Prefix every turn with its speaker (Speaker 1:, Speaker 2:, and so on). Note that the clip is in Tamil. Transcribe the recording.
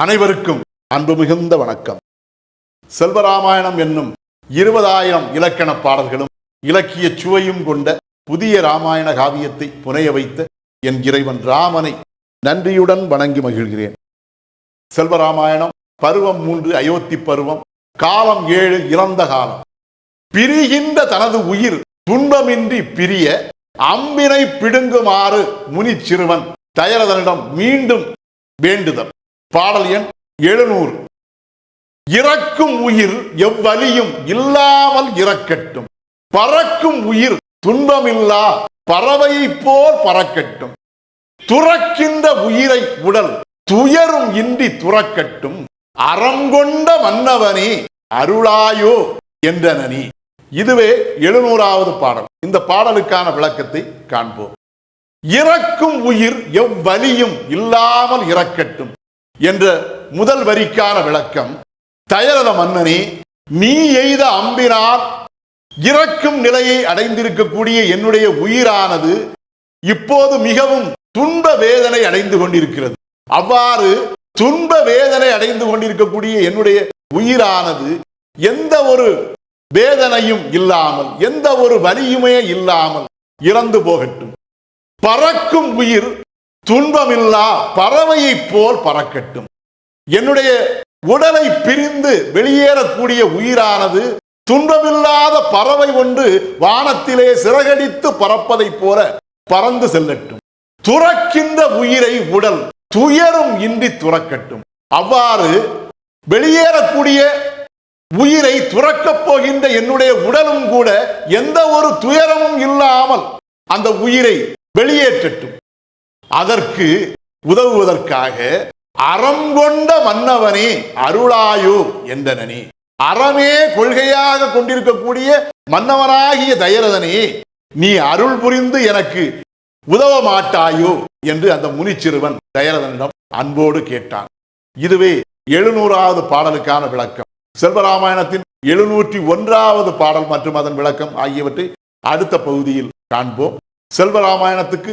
Speaker 1: அனைவருக்கும் அன்பு மிகுந்த வணக்கம். செல்வராமாயணம் என்னும் இருபதாயிரம் இலக்கண பாடல்களும் இலக்கிய சுவையும் கொண்ட புதிய ராமாயண காவியத்தை புனைய வைத்த என் இறைவன் ராமனை நன்றியுடன் வணங்கி மகிழ்கிறேன். செல்வராமாயணம் பருவம் மூன்று அயோத்தி பருவம் காலம் ஏழு இறந்த காலம். பிரிகின்ற தனது உயிர் துன்பமின்றி பிரிய அம்பினை பிடுங்குமாறு முனி சிறுவன் தயரதனிடம் மீண்டும் வேண்டுதல். பாடல் எண் எழுநூறு. இறக்கும் உயிர் எவ்வலியும் இல்லாமல் இறக்கட்டும். பறக்கும் உயிர் துன்பமில்லா பறவையைப் போல் பறக்கட்டும். துறக்கின்ற உயிரை உடல் துயரும் இன்றி துறக்கட்டும். அறங்கொண்ட மன்னவனே அருளாயோ என்றனனி இதுவே எழுநூறாவது பாடல். இந்த பாடலுக்கான விளக்கத்தை காண்போம். இறக்கும் உயிர் எவ்வலியும் இல்லாமல் இறக்கட்டும். என்ற முதல் வரிக்கான விளக்கம் தயரத மன்னனே நீ எய்த அம்பினால் இறக்கும் நிலையை அடைந்திருக்கக்கூடிய என்னுடைய உயிரானது இப்போது மிகவும் துன்ப வேதனை அடைந்து கொண்டிருக்கிறது. அவ்வாறு துன்ப வேதனை அடைந்து கொண்டிருக்கக்கூடிய என்னுடைய உயிரானது எந்த ஒரு வேதனையும் இல்லாமல் எந்த ஒரு வலியுமே இல்லாமல் இறந்து போகட்டும். பறக்கும் உயிர் துன்பமில்லா பறவையைப் போல் பறக்கட்டும். என்னுடைய உடலை பிரிந்து வெளியேறக்கூடிய உயிரானது துன்பமில்லாத பறவை ஒன்று வானத்திலே சிறகடித்து பறப்பதைப் போல பறந்து செல்லட்டும். துறக்கின்ற உயிரை உடல் துயரும் இன்றி துறக்கட்டும். அவ்வாறு வெளியேறக்கூடிய உயிரை துறக்கப் போகின்ற என்னுடைய உடலும் கூட எந்த ஒரு துயரமும் இல்லாமல் அந்த உயிரை வெளியேற்றட்டும். அதற்கு உதவுவதற்காக அறம் கொண்ட மன்னவனே அருளாயோ என்றனனே. அறமே கொள்கையாக கொண்டிருக்கக்கூடிய மன்னவனாகிய தயரதனே நீ அருள் புரிந்து எனக்கு உதவ மாட்டாயோ என்று அந்த முனிச்சிறுவன் தயரதனிடம் அன்போடு கேட்டான். இதுவே எழுநூறாவது பாடலுக்கான விளக்கம். செல்வராமாயணத்தின் எழுநூற்றி ஒன்றாவது பாடல் மற்றும் அதன் விளக்கம் ஆகியவற்றை அடுத்த பகுதியில் காண்போம். செல்வராமாயணத்துக்கு